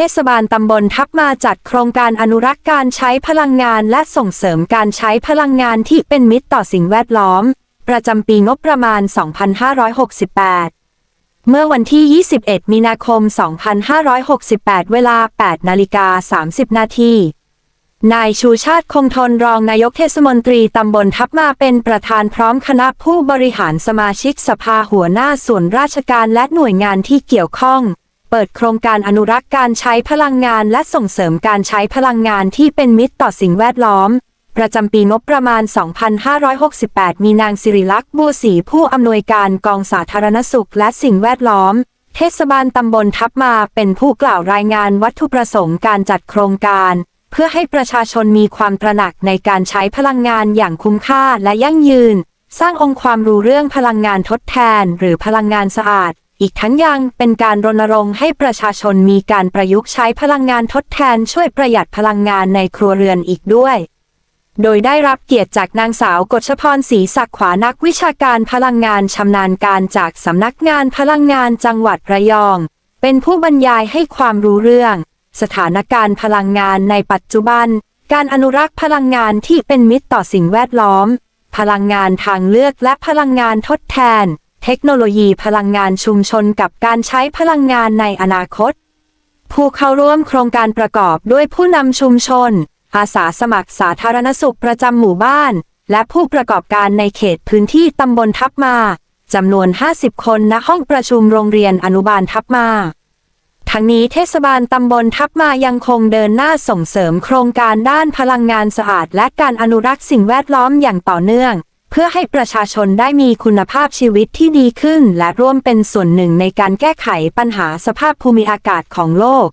เทศบาลตำบลทับมาจัดโครงการอนุรักษ์การใช้พลังงานและส่งเสริมการใช้พลังงานที่เป็นมิตรต่อสิ่งแวดล้อม ประจำปีงบประมาณ 2568 เมื่อวันที่ 21 มีนาคม 2568 เวลา 8 นาฬิกา 30 นาทีนายชูชาติคงทนรองนายกเทศมนตรีตำบลทับมาเป็นประธานพร้อมคณะผู้บริหารสมาชิกสภาหัวหน้าส่วนราชการและหน่วยงานที่เกี่ยวข้อง เปิดโครงการอนุรักษ์การใช้พลังงานและส่งเสริมการใช้พลังงานที่เป็นมิตรต่อสิ่งแวดล้อม ประจำปีงบประมาณ 2568 มีนางสิริลักษณ์บัวศรีผู้อำนวยการกองสาธารณสุขและสิ่งแวดล้อม เทศบาลตำบลทับมาเป็นผู้กล่าวรายงานวัตถุประสงค์การจัดโครงการ เพื่อให้ประชาชนมีความตระหนักในการใช้พลังงานอย่างคุ้มค่าและยั่งยืน สร้างองค์ความรู้เรื่องพลังงานทดแทน หรือพลังงานสะอาด อีกทั้งยังเป็นการรณรงค์ให้ประชาชนมีการประยุกต์ใช้พลังงานทดแทนช่วยประหยัดพลังงานในครัวเรือนอีกด้วย โดยได้รับเกียรติจากนางสาวกฎชพรศรีศักขวานักวิชาการพลังงานชำนาญการจากสำนักงานพลังงานจังหวัดระยอง เป็นผู้บรรยายให้ความรู้เรื่อง สถานการณ์พลังงานในปัจจุบัน การอนุรักษ์พลังงานที่เป็นมิตรต่อสิ่งแวดล้อม พลังงานทางเลือกและพลังงานทดแทน เทคโนโลยีพลังงานชุมชนกับการใช้พลังงานในอนาคต ผู้เข้าร่วมโครงการประกอบด้วยผู้นำชุมชน อาสาสมัครสาธารณสุขประจำหมู่บ้าน และผู้ประกอบการในเขตพื้นที่ตำบลทับมาจำนวน 50 คนณห้องประชุมโรงเรียนอนุบาลทับมา ทั้งนี้เทศบาลตำบลทับมายังคงเดินหน้าส่งเสริมโครงการด้านพลังงานสะอาด และการอนุรักษ์สิ่งแวดล้อมอย่างต่อเนื่อง พื่อให้ประชาชนได้มีคุณภาพชีวิตที่ดีขึ้น และร่วมเป็นส่วนหนึ่งในการแก้ไขปัญหาสภาพภูมิอากาศของโลก